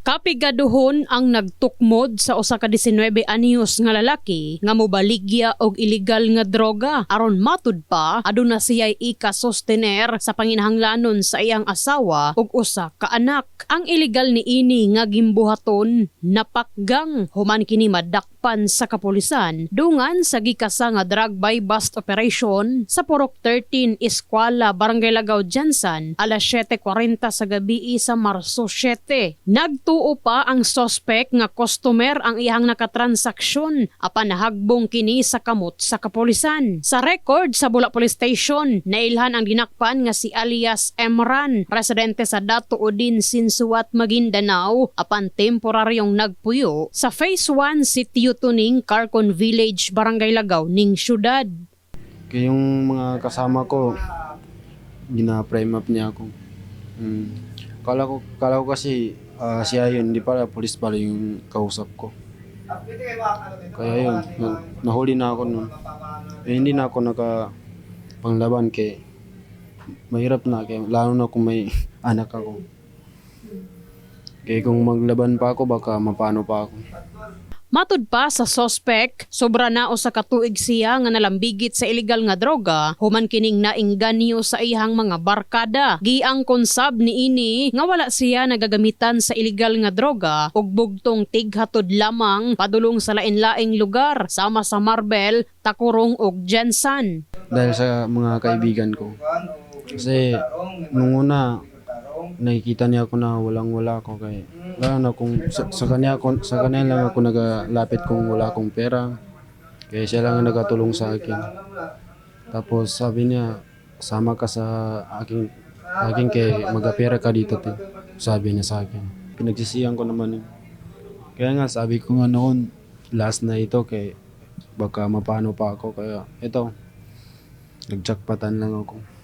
Kapigaduhon ang nagtukmod sa usa ka 19 anyos nga lalaki nga mobaligya og illegal nga droga aron matud pa aduna siya ika-sostener sa panginahanglanon sa iyang asawa ug usa ka anak. Ang illegal ni ini nga gimbuhaton napakgang human kini madakpan sa kapulisan dungan sa gikasa nga drug by bust operation sa Purok 13 Eskwala Barangay Lagaw Jansan alas 7:40 sa gabi sa Marso 7. Nagtuo pa ang suspect nga customer ang iyang nakatransaksyon apan nahagbong kini sa kamot sa kapulisan. Sa record sa Bula Police Station, nailhan ang dinakpan nga si alias Emran, residente sa Dato Udin Sinsuat, Maguindanao, apan temporaryong nagpuyo sa Phase 1 Sitio Tuning, Carcon Village, Barangay Lagaw, ning syudad. Yung mga kasama ko, gina-prime up niya ako. Mm. Kala ko, kala ko kasi ah, siya yun, hindi pala, police pala yung kausap ko. Kaya yun, na- nahuli na ako nun. Eh, hindi na ako naka panglaban kay mahirap na kay lalo na kung may anak ako. Kaya kung maglaban pa ako baka mapano pa ako. Matud pa sa suspect, sobra na o sa katuig siya nga nalambigit sa illegal nga droga, human kining naingganyo sa ihang mga barkada. Giang konsab ni ini nga wala siya nagagamitan sa illegal nga droga ug bugtong tighatod lamang padulong sa lain-laing lugar sama sa Marbel, Takurong ug Jensan. Dahil sa mga kaibigan ko. Kasi nung una, nakikita niya ako na walang wala ako kay lalo na kung sa, sa kanya ako sa kanya lang ako nagalapit kung wala akong pera. Kaya siya lang ang nagatulong sa akin. Tapos sabi niya sama ka sa aking aking kay magapera ka dito te. sabi niya sa akin. Pinagsisihan ko naman yun. Kaya nga sabi ko nga noon last na ito kay baka mapano pa ako kaya ito nagjackpatan lang ako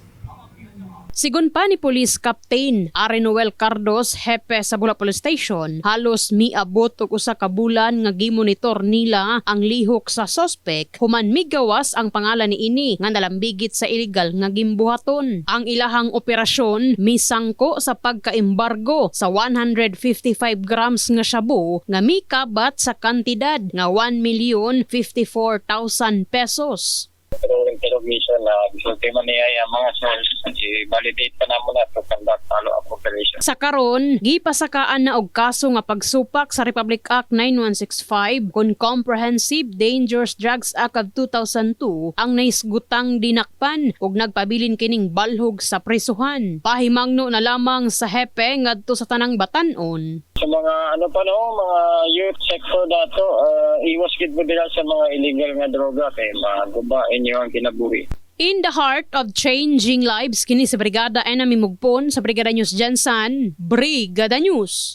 Sigun pa ni Police Captain Ari Noel Cardos, hepe sa Bula Police Station, halos miabot og usa ka bulan nga gimonitor nila ang lihok sa suspect human migawas ang pangalan ni ini nga nalambigit sa illegal nga gimbuhaton. Ang ilahang operasyon misangko sa pagka-embargo sa 155 grams nga shabu nga mikabat sa kantidad nga 1,054,000 pesos. Through interrogation na gisulti man niya yung mga source i-validate pa na muna to conduct follow-up operation. Sa karon, gipasakaan na og kaso nga pagsupak sa Republic Act 9165 kon Comprehensive Dangerous Drugs Act of 2002 ang naisgutang dinakpan ug nagpabilin kining balhog sa prisuhan. Pahimangno na lamang sa hepe ngadto sa tanang batanon. Sa mga ano pa no, mga youth sector dato, uh, iwas gid mo dila sa mga illegal nga droga kay maguba inyo ang kinabuhi. In the heart of changing lives kini sa Brigada Enemy Mugpon sa Brigada News Jansan, Brigada News.